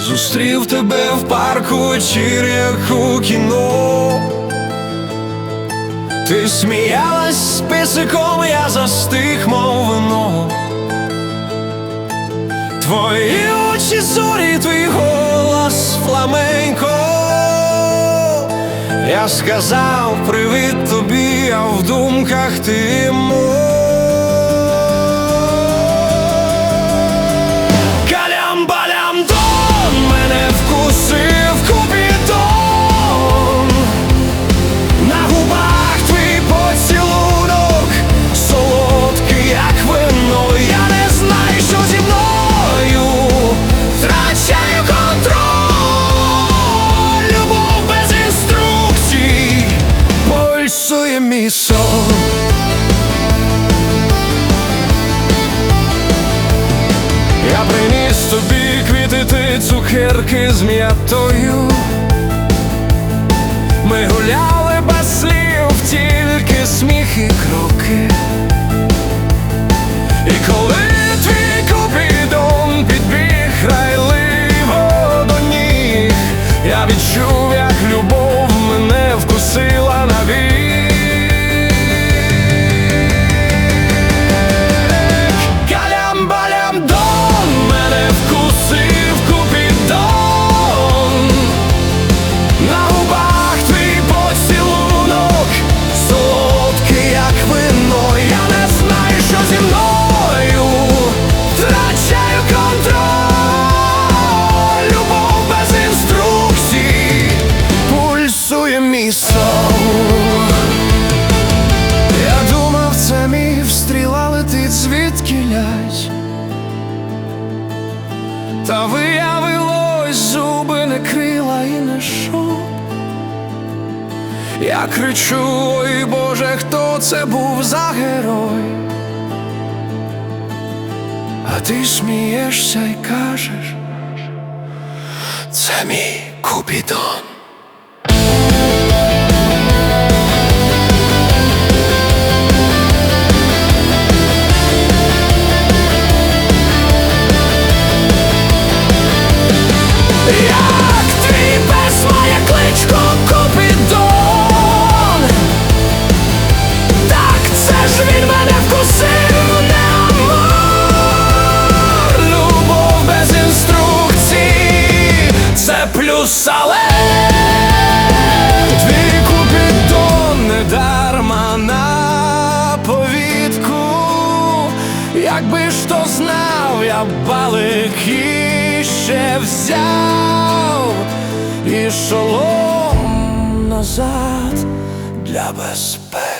Зустрів тебе в парку вечірях у кіно. Ти сміялась з писиком, я застиг, мов вино. Твої очі зорі, твій голос фламенько. Я сказав привіт тобі, а в думках ти мо. Цукерки з м'ятою. Ми гуляли Та виявилось, зуби не крила і не шов. Я кричу, ой Боже, хто це був за герой? А ти смієшся і кажеш, це мій Купідон. Як твій пес має кличку Купідон. Так це ж він мене вкусив амор Любов без інструкцій Це плюс, але Твій Купідон не дарма на повідку Якби ж то знав, я б іще взяв і шолом назад для безпеки.